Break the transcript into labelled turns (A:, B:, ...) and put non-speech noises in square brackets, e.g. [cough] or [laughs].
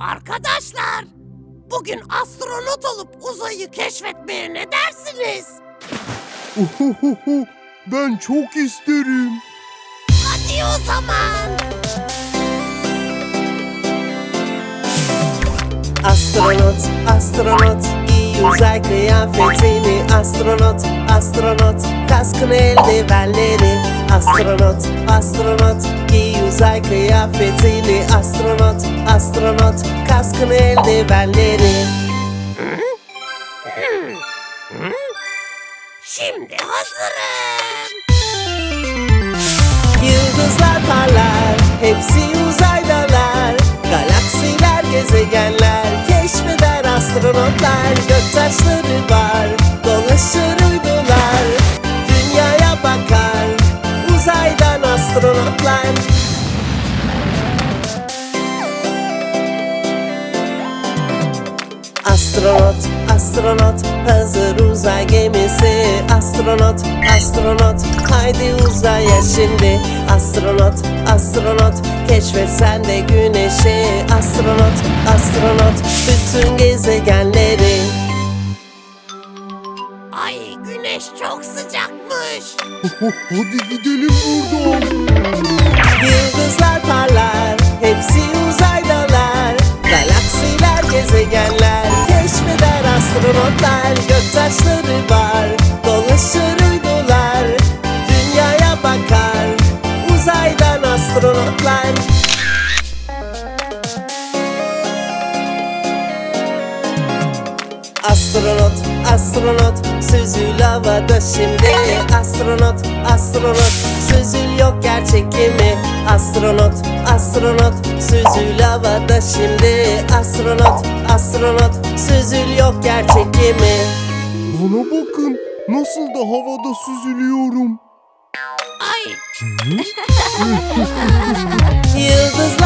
A: Arkadaşlar, bugün astronot olup uzayı keşfetmeye ne dersiniz?
B: Ohohoho, ben çok isterim.
A: Hadi o zaman.
C: Astronot, astronot giy uzay kıyafetini Astronot, astronot kaskın eldivenleri Astronot, astronot giy uzay kıyafetini Astronot, astronot kaskın eldivenleri.
A: Şimdi hazırım.
C: Yıldızlar parlar, hepsi uzaydalar Galaksiler, gezegenler, keşfeder astronotlar. Göktaşları var, dolaşır uydular Astronot, astronot, hazır uzay gemisi. Astronot, astronot, haydi uzaya şimdi. Astronot, astronot, keşfet sen de güneşi. Astronot, astronot, bütün gezegenleri.
A: Ay güneş çok sıcakmış.
B: Hadi gidelim buradan.
C: Yıldızlar parlar, hepsi uzaydalar. Galaksiler, gezegenler, keşfeder astronotlar Göktaşları var, dolaşır uydular Dünyaya bakar, uzaydan astronotlar Astronot, astronot, süzül havada şimdi. Astronot, astronot, süzül yok gerçek gemi Astronot, astronot, süzül havada şimdi. Astronot, astronot, süzül yok gerçek gemi
B: Bana bakın, nasıl da havada süzülüyorum.
A: Ay. [laughs] [laughs]
C: Yıldızlar